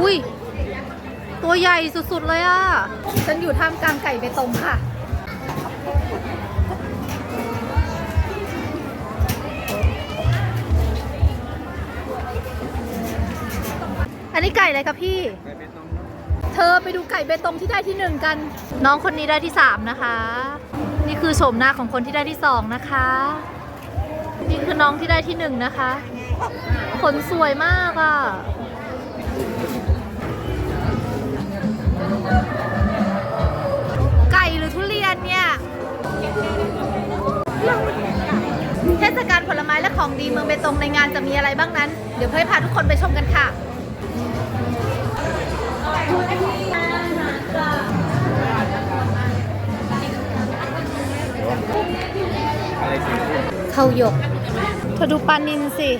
อุ้ย ตัวใหญ่สุดๆเลยอะ ฉันอยู่ท่ามกลางไก่เบตงค่ะ อันนี้ไก่อะไรคะพี่ เธอไปดูไก่เบตงที่ได้ที่หนึ่งกัน น้องคนนี้ได้ที่สามนะคะ นี่คือโฉมหน้าของคนที่ได้ที่สองนะคะ นี่คือน้องที่ได้ที่หนึ่งนะคะ ขนสวยมากอะ ศกาลผลไม้และของดีเมืองเบตงในงานจะมีอะไรบ้างนั้น เดี๋ยวเพื่อพาทุกคนไปชมกันค่ะเขาหยกเธอดูปลานินสิ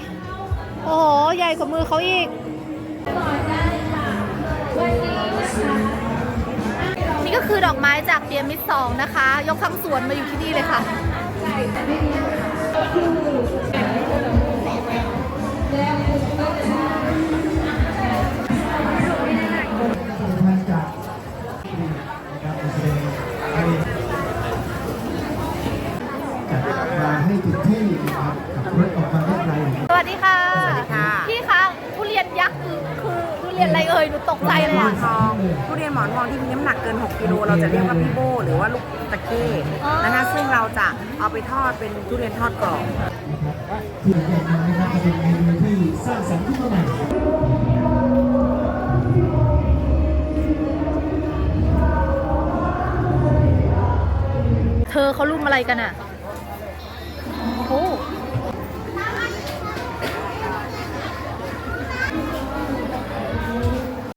โอ้โห ใหญ่กว่ามือเขาอีก นี่ก็คือดอกไม้จากเปียมิดสองนะคะ ยกทั้งสวนมาอยู่ที่นี่เลยค่ะ มาจากนะครับแสดงให้จัดมาให้ถึงที่นะครับขับรถออกมาได้ไกลสวัสดีค่ะ สวัสดีค่ะ พี่คะทุเรียนยักษ์คือคือทุ เรียนอะไรเอ่ยหนูตกใจเลยหมออะ นทองทุเรียนหมอนทองที่มีน้ำหนักเกิน 6 กิโลเราจะเรียกว่าพี่โบหรือว่าลูกตะเข้นะคะซึ่งเราจะเอาไปทอดเป็นทุเรียนทอดกรอบ ที่แนะนำนะครับจะเป็นเมนูที่สร้างสรรค์ขึ้นมาใหม่ เธอเขารุ่มอะไรกันอะ